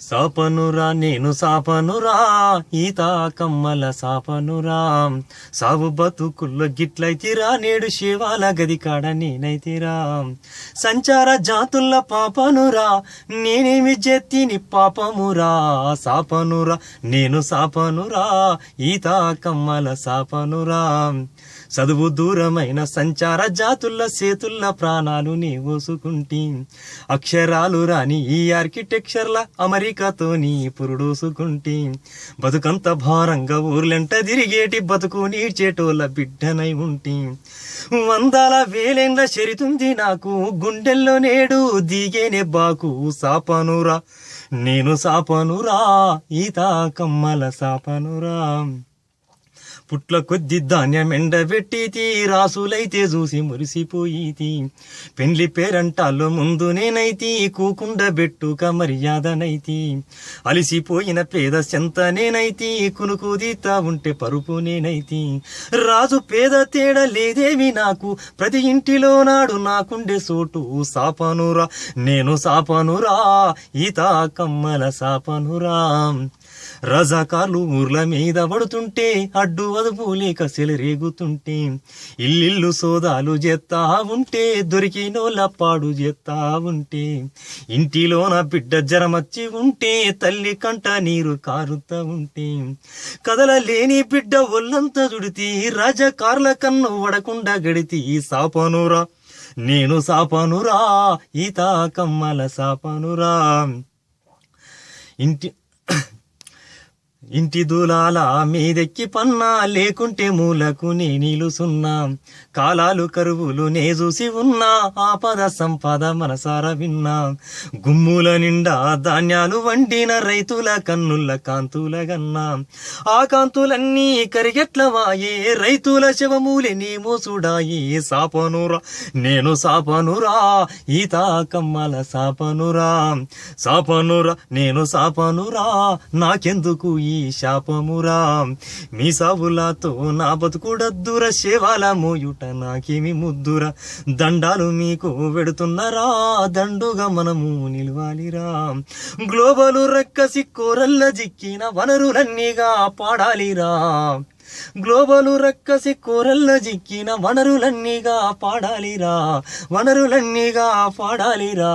సాపనురా నేను సాపనురా ఈత కమ్మల సాపనురా. సాగు బతుకుల్లో గిట్లయితిరా నేడు శివాల గది కాడ నేనైతిరా. సంచార జాతుల పాపనురా నేనేమి జెత్తిని పాపమురా. సాపనురా నేను సాపనురా ఈత కమ్మల సాపనురా. చదువు దూరమైన సంచార జాతుల సేతుల్ల ప్రాణాలు నీ ఓసుకుంటీ అక్షరాలు రాని ఈ ఆర్కిటెక్చర్ల అమెరికాతో నీ పురుడోసుకుంటీ. బతుకంత భారంగా ఊర్లెంట తిరిగేటి బతుకు నీడ్చేటోళ్ళ బిడ్డనై ఉంటీ. వందల వేలెండ్ల చెరితుంది నాకు గుండెల్లో నేడు దిగేనే బాకు సాపనురా. నేను సాపనురా ఈత కమ్మల సాపనురా. పుట్ల కొద్ది ధాన్యం ఎండబెట్టి రాసులైతే చూసి మురిసిపోయి పెండ్లి పేరంటాల్లో ముందు నేనైతి కూకుండ బెట్టుక మర్యాదనైతి. అలిసిపోయిన పేద చెంత నేనైతి కునుకు దీతా ఉంటే పరుపు నేనైతి. రాజు పేద తేడా లేదేమి నాకు ప్రతి ఇంటిలో నాడు నాకుండే సోటు సాపనురా. నేను సాపనురా ఈత కమ్మల సాపనురా. రజాకార్లు ఊర్ల మీద పడుతుంటే అడ్డు అదుపు లేక సెలరేగుతుంటే ఇల్లిల్లు సోదాలు చేస్తా ఉంటే దొరికినోళ్ళ పాడు చేస్తా ఉంటే ఇంటిలోన బిడ్డ జరమచ్చి ఉంటే తల్లి కంట నీరు కారుతా ఉంటే కదలలేని బిడ్డ ఒళ్ళంతా చుడితి రాజకార్ల కన్ను వడకుండా గడితి సాపనురా నేను సాపనురా ఈత కమ్మల సాపనురా. ఇంటి ఇంటి దూలాల మీదెక్కి పన్నా లేకుంటే మూలకు నీ నిలుసున్నా కాలాలు కరువులు నే చూసి ఉన్నా ఆపద సంపద మనసార విన్నా. గుమ్ముల నిండా ధాన్యాలు వండిన రైతుల కన్నుల కాంతుల గన్నా. ఆ కాంతులన్నీ కరిగెట్లవాయే రైతుల శవమూలె నీ మోసుడాయి సాపనురా? నేను సాపనురా ఈత కమ్మల సాపనురా. సాపనురా నేను సాపనురా నాకెందుకు ఈ శాపమురా. మీ సాబులతో నా బతుకుడద్దుర శివాల మోయుట నాకేమి ముద్దురా. దండాలు మీకు వెడుతున్నారా దండుగా మనము నిలవాలిరా. గ్లోబలు రక్కసి కోరల్ల జిక్కిన వనరులన్నీగా పాడాలిరా. గ్లోబలు రక్కసి కూరల్ల జిక్కిన వనరులన్నీగా పాడాలిరా వనరులన్నీగా పాడాలిరా.